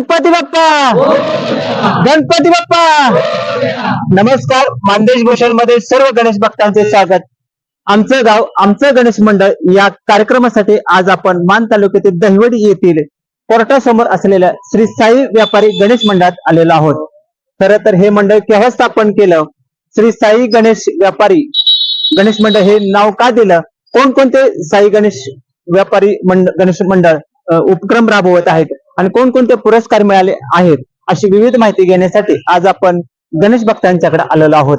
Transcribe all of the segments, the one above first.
गणपती बाप्पा! गणपती बाप्पा! नमस्कार मानदेश भूषणमध्ये सर्व गणेश भक्तांचे स्वागत. आमचं गाव आमचं गणेश मंडळ या कार्यक्रमासाठी आज आपण मान तालुक्यातील दहिवडी येथील कोर्टासमोर असलेल्या श्री साई व्यापारी गणेश मंडळात आलेलो आहोत. खर तर हे मंडळ केव्हा स्थापन केलं? श्री साई गणेश व्यापारी गणेश मंडळ हे नाव का दिलं? कोणकोणते साई गणेश व्यापारी मंडळ गणेश मंडळ उपक्रम राबवत आहेत? आणि कोणकोणते पुरस्कार मिळाले आहेत अशी विविध माहिती घेण्यासाठी आज आपण गणेश भक्तांच्याकडे आलेलो आहोत.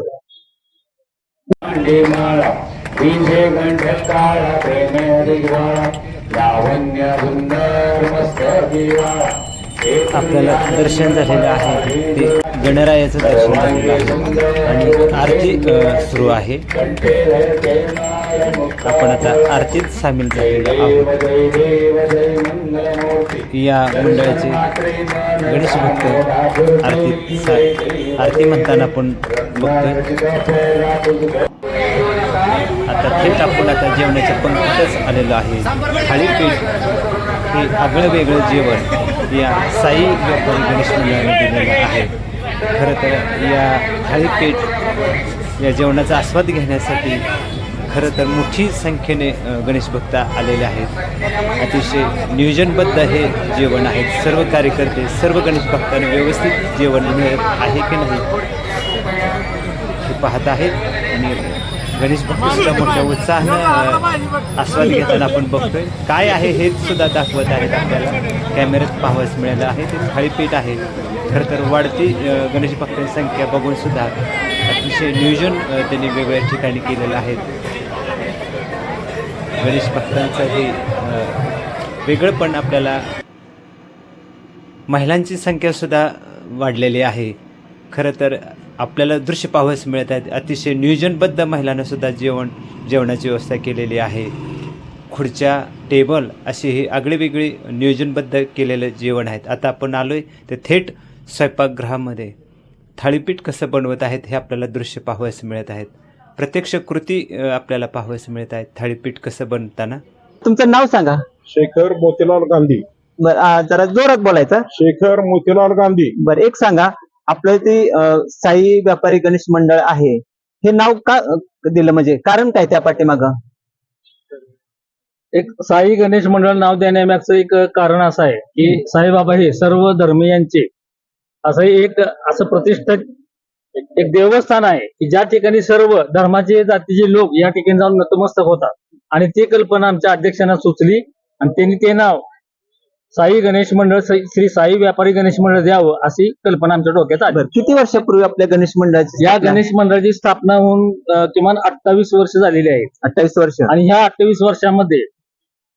आपल्याला दर्शन झालेलं आहे. ते गणरायाचं दर्शन झालेलं आहे. आणि आरती सुरू आहे. आपण आता आरतीत सामील झालेलो आहोत. या मंडळाचे गणेश भक्त आरतीत सा- आरती म्हणताना आपण बघतोय. आता थेट आपण आता जेवणाच्या पंक्तीतच आलेलो आहे. थाळीपीठ हे आगळं वेगळं जेवण या साई व्यापारी गणेश मंडळाने दिलेलं आहे. खरं तर या थाळीपीठ या जेवणाचा आस्वाद घेण्यासाठी खरं तर मोठी संख्येने गणेश भक्त आलेले आहेत. अतिशय नियोजनबद्ध हे जेवण आहे सर्व कार्यकर्ते सर्व गणेश भक्तांना व्यवस्थित जेवण मिळत आहे की नाही हे पाहत आहेत आणि गणेश भक्त सुद्धा मोठ्या उत्साहानं आस्वाद घेताना आपण बघतोय. काय आहे हे सुद्धा दाखवत आहेत आपल्याला. कॅमेऱ्यात पाहावयास मिळालं आहे. ते थाळीपीठ आहे. खरं तर वाढती गणेश भक्तांची संख्या बघून सुद्धा अतिशय नियोजन त्यांनी वेगवेगळ्या ठिकाणी केलेलं आहे. गणेश भक्तांचं हे अ, वेगळंपण आपल्याला महिलांची संख्या सुद्धा वाढलेली आहे. खरं तर आपल्याला दृश्य पाहावयास मिळत आहेत. अतिशय नियोजनबद्ध महिलांना सुद्धा जेवण जेवणाची व्यवस्था केलेली आहे. खुर्च्या टेबल अशी ही आगळीवेगळी नियोजनबद्ध केलेलं जेवण आहेत. आता आपण आलो आहे ते थेट स्वयंपाकगृहामध्ये थाळीपीठ कसं बनवत आहेत हे आपल्याला दृश्य पाहावयास मिळत आहेत. प्रत्यक्ष कृती आपल्याला पाहावयास मिळत आहेत. थाळीपीठ कसं बनताना? तुमचं नाव सांगा. शेखर मोतीलाल गांधी. बरं जरा जोरात बोलायचं. शेखर मोतीलाल गांधी. बरं एक सांगा. आपलं ते साई व्यापारी गणेश मंडळ आहे. हे नाव का दिलं म्हणजे? कारण काय त्या पाठीमाग? एक साई गणेश मंडळ नाव देण्यामागचं एक कारण असं आहे की साईबाबा हे सर्व धर्मीयांचे असं एक असं प्रतिष्ठित एक देवस्थान आहे की ज्या ठिकाणी सर्व धर्माचे जातीचे लोक या ठिकाणी जाऊन नतमस्तक होतात. आणि ती कल्पना आमच्या अध्यक्षांना सुचली आणि त्यांनी ते नाव साई गणेश मंडळ श्री साई व्यापारी गणेश मंडळ द्यावं अशी कल्पना आमच्या डोक्यात आली. बरं किती वर्षापूर्वी आपल्या गणेश मंडळाची या गणेश मंडळाची स्थापना होऊन अं, किमान अठ्ठावीस वर्ष झालेली आहेत. अठ्ठावीस वर्ष. आणि ह्या अठ्ठावीस वर्षामध्ये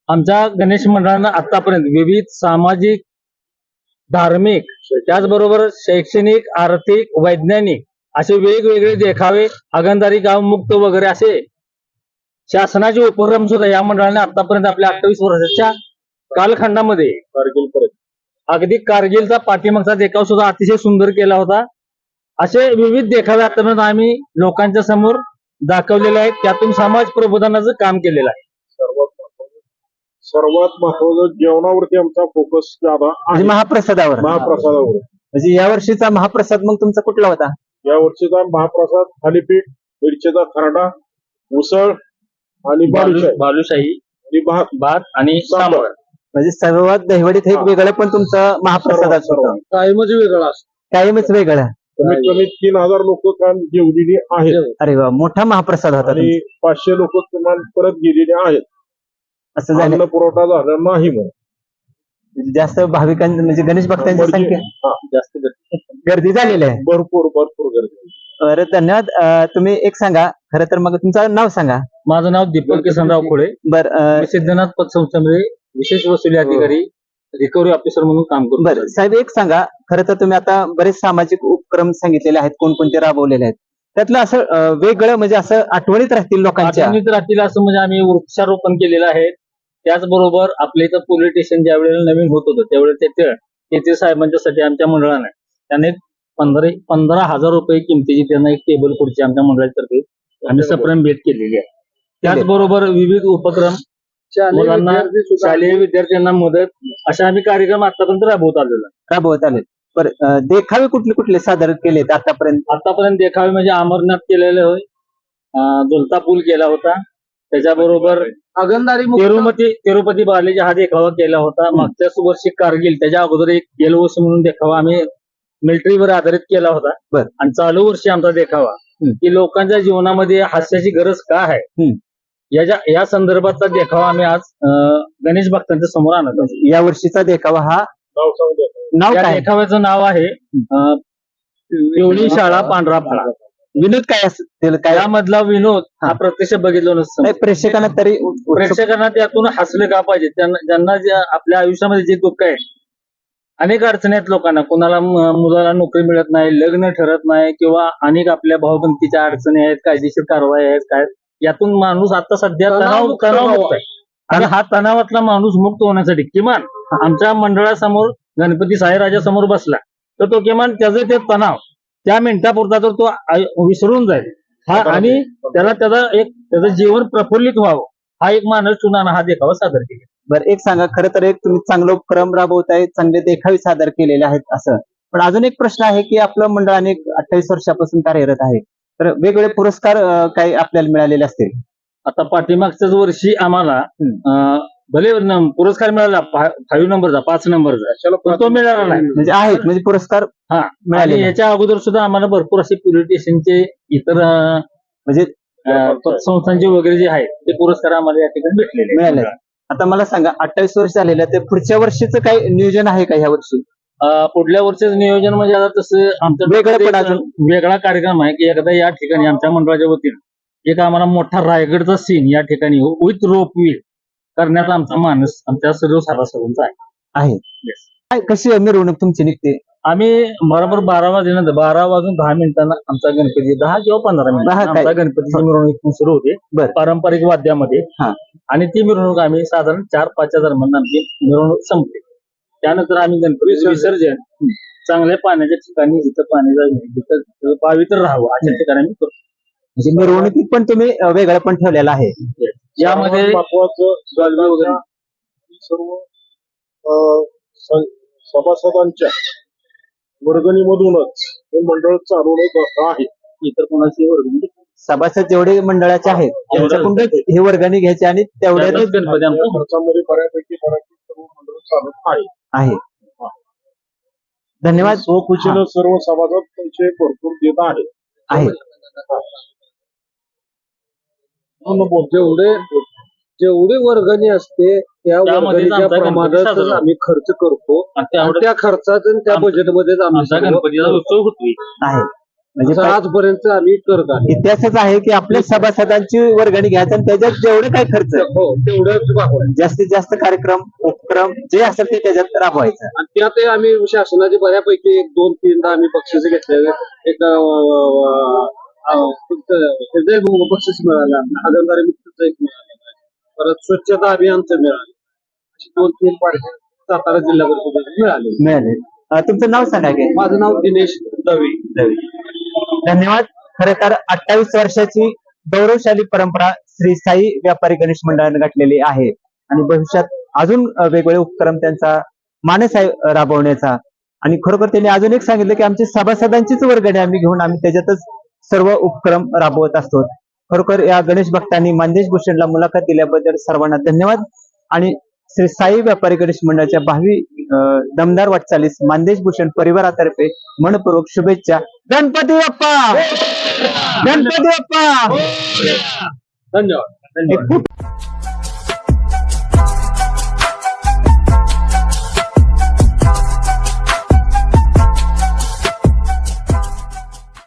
आमच्या गणेश मंडळानं आतापर्यंत विविध सामाजिक धार्मिक त्याचबरोबर शैक्षणिक आर्थिक वैज्ञानिक असे वेगवेगळे देखावे आगंदारी गाव मुक्त वगैरे असे शासनाचे उपक्रम सुद्धा या मंडळाने आतापर्यंत आपल्या अठ्ठावीस वर्षाच्या कालखंडामध्ये कारगिल परत. अगदी कारगिलचा पाठीमागचा देखाव सुद्धा अतिशय सुंदर केला होता. असे विविध देखावे आतापर्यंत आम्ही लोकांच्या समोर दाखवलेले आहेत. त्यातून समाज प्रबोधनाचं काम केलेलं आहे. सर्वात महत्वाचं सर्वात महत्वाचं जेवणावरती आमचा फोकस ज्यादा म्हणजे आहे महाप्रसादावर. महाप्रसादावर. म्हणजे या वर्षीचा महाप्रसाद मग तुमचा कुठला होता? या वर्षीचा महाप्रसाद थालीपीठ मिरचीचा खरडा उसळ आणि बालुशाही. बालुशाही आणि भात. भात आणि सांबार. म्हणजे सर्वात दहिवडीत एक हा. वेगळं पण तुमचं महाप्रसादात सर्व- होतं. कायमच वेगळा असतो. कायमच वेगळं. कमीत कमी तीन हजार लोक काल जेवलेली आहेत. अरे वा मोठा महाप्रसाद होता आणि पाचशे लोक किमान परत गेलेले आहेत. असं झालं. अन्न पुरवठा झाला नाही म्हणून. म्हणजे जास्त भाविकांची म्हणजे गणेश भक्तांची म्हणजे- संख्या हा, जास्त गर्दी. गर्दी झालेली आहे. भरपूर भरपूर गर्दी. बरं धन्यवाद. अं, तुम्ही एक सांगा. खरं तर मग तुमचं नाव सांगा. माझं नाव दीपक किसनराव खोळे. बर मी सिद्धनाथ पतसंस्थेमध्ये विशेष वसुली अधिकारी रिकव्हरी ऑफिसर म्हणून काम करतो बर. साहेब एक सांगा. खरं तर तुम्ही आता बरेच सामाजिक उपक्रम सांगितलेले आहेत कोणकोणते राबवलेले आहेत. त्यातलं असं अं, वेगळं म्हणजे असं आठवणीत राहतील लोकांच्या? आठवणीत राहतील असं म्हणजे आम्ही वृक्षारोपण केलेलं आहे. त्याचबरोबर आपल्या इथं पोलीस स्टेशन ज्या वेळेला नवीन होत होतं त्यावेळेला तेथे तेथे साहेबांच्यासाठी आमच्या मंडळाने त्याने पंधरा पंधरा हजार रुपये किमतीची त्यांना एक टेबल खुर्ची आमच्या मंडळातर्फे आम्ही सप्रेम भेट केलेली आहे. त्याचबरोबर विविध उपक्रम मुलांना शालेय विद्यार्थ्यांना मदत अशा आम्ही कार्यक्रम आतापर्यंत राबवत आलेलो आहे. राबवत आले बरं अं, देखावे कुठले कुठले सादर केलेत आतापर्यंत? आतापर्यंत देखावे म्हणजे अमरनाथ केलेले होय. अं, झुलता पूल केला होता. त्याच्याबरोबर अगंदारी तिरुपती तिरुपती बालाजी हा देखावा केला होता. मागच्याच वर्षी कारगिल त्याच्या अगोदर एक गेलवर्ष म्हणून देखावा आम्ही मिलिटरीवर आधारित केला होता. बर. आणि चालू वर्षी आमचा देखावा. हम्म. की लोकांच्या जीवनामध्ये हास्याची गरज का आहे? हम्म. याच्या या संदर्भातला देखावा आम्ही आज अं, गणेश भक्तांच्या समोर आणत आहोत. या वर्षीचा देखावा हा नाव या काय? देखाव्याचं नाव आहे अं, पिवळी शाळा पांढरा फळा विनोद काय असेल? काय? यामधला विनोद हा प्रत्यक्ष बघितलो नसतो नाही, प्रेक्षकांना तरी प्रेक्षकांना त्यातून हसलं का पाहिजे? त्यांना ज्यांना जे आपल्या आयुष्यामध्ये जे दुःख आहे अनेक अडचणी आहेत लोकांना. कोणाला म- मुलाला नोकरी मिळत नाही लग्न ठरत नाही किंवा अनेक आपल्या भावबंदीच्या अडचणी आहेत कायदेशीर कारवाई आहेत काय यातून माणूस आता सध्या तणाव तणावमुक्त आहे. आणि हा तणावातला माणूस मुक्त होण्यासाठी किमान आमच्या मंडळासमोर गणपती साईराजा समोर बसला तर तो किमान त्याचे ते तणाव त्या मिनिटापुरता तर तो आय- विसरून जाईल. हा आणि त्याला त्याचा एक त्याचं जीवन प्रफुल्लित व्हावं हा एक मानस चुनाना हा देखावा सादर केला बरं एक सांगा खरं तर एक तुम्ही चांगलं उपक्रम राबवताय चांगले देखावे सादर केलेले आहेत असं. पण अजून एक प्रश्न आहे की आपलं मंडळ अनेक अठ्ठावीस वर्षापासून कार्यरत आहे. तर वेगवेगळे पुरस्कार अं, काही आपल्याला मिळालेले असतील? आता पाठीमागच्याच वर्षी आम्हाला अं, भले न- पुरस्कार मिळाला फाईव्ह नंबरचा पाच नंबरचा पण तो मिळाला नाही. म्हणजे आहेत म्हणजे पुरस्कार हा आणि आहेत. याच्या अगोदर सुद्धा आम्हाला भरपूर असे पोलीस स्टेशनचे इतर अं, म्हणजे अं, संस्थांचे वगैरे जे आहेत ते पुरस्कार आम्हाला या ठिकाणी भेटलेले आहेत. मिळाले आता मला सांगा अठ्ठावीस वर्ष झालेलं ते पुढच्या वर्षीचं काही नियोजन आहे का ह्या वर्षी? पुढल्या वर्षीच नियोजन म्हणजे आता तसं आमचं वेगळं कार्यक्रम आहे की एकदा या ठिकाणी आमच्या मंडळाच्या वतीने. एक आम्हाला मोठा रायगडचा सीन या ठिकाणी विथ रोप व्हील करण्याचा आमचा मानस आमच्या सर्व सभासदांचा आहे. आहे. कशी मिरवणूक तुमची निघते? आम्ही बरोबर बारा वाजेनंतर बारा वाजून दहा मिनिटांना आमचा गणपती दहा किंवा पंधरा मिनिट? आमचा गणपतीची मिरवणूक इथून सुरू होते. पारंपरिक वाद्यामध्ये. हा. आणि आणि ती मिरवणूक आम्ही साधारण चार पाचच्या दरम्यान आमची मिरवणूक संपते त्यानंतर आम्ही गणपती विसर्जन. चांगल्या पाण्याच्या ठिकाणी जिथं पाण्याचा जिथं पावित्र राहावं अशा ठिकाणी आम्ही करतो. म्हणजे मिरवणुकीत पण तुम्ही अं, वेगळं पण ठेवलेलं आहे. यामध्ये डॉल्बी वगैरे. सर्व अं, स- सभासदांच्या वर्गणीमधूनच हे मंडळ चालवण्यात आहे. इतर कोणाची वर्गणी सभासद जेवढे मंडळाचे आहेत त्यांच्याकडून हे वर्गणी घ्यायचे आणि तेवढ्यातच त्यातच गणपती आमचा. खर्चामध्ये बऱ्यापैकी चालत आहे. आहे धन्यवाद स्वखुशीनं सर्व सभासद पैसे भरपूर देत आहे. आहे. जेवढे जेवढी वर्गणी असते त्या वर्गणीच्या आमचा प्रमाणात आम्ही खर्च करतो. आणि त्या खर्चात आणि त्या बजेटमध्येच आम्ही आमचा सर्व गणपतीचा उत्सव होतोय. आहे. म्हणजे आजपर्यंत आम्ही करत आहे इतिहासच आहे की आपल्या सभासदांची वर्गणी घ्यायचं आणि त्याच्यात जेवढं काय खर्च हो भागवायचं जास्तीत जास्त कार्यक्रम उपक्रम जे असेल ते त्याच्यात राबवायचं. आणि त्यातही आम्ही शासनाचे बऱ्यापैकी एक दोन तीनदा आम्ही बक्षीस घेतलेले. एक बक्षीस मिळालं. आगंदारी मुक्तचं एक मिळालेलं आहे परत स्वच्छता अभियानचं मिळालं. अशी दोन तीन पार्टी सातारा जिल्हा परिषदेचे मिळाले. मिळाले तुमचं नाव सांगा माझं नाव दिनेश दवे. धन्यवाद. खरं तर अठ्ठावीस वर्षाची गौरवशाली परंपरा श्री साई व्यापारी गणेश मंडळाने गाठलेली आहे. आणि भविष्यात अजून वेगवेगळे उपक्रम त्यांचा मानस आहे राबवण्याचा. आणि खरोखर त्यांनी अजून एक सांगितलं की आमची सभासदांचीच वर्गणी आम्ही घेऊन आम्ही त्याच्यातच सर्व उपक्रम राबवत असतो. खरोखर या गणेश भक्तांनी मानदेश भूषणला मुलाखत दिल्याबद्दल सर्वांना धन्यवाद. आणि श्री साई व्यापारी गणेश मंडळाच्या भावी दमदार वाटचालीस. मानदेश भूषण परिवारातर्फे मनपूर्वक शुभेच्छा. गणपती बाप्पा! गणपती बाप्पा! धन्यवाद.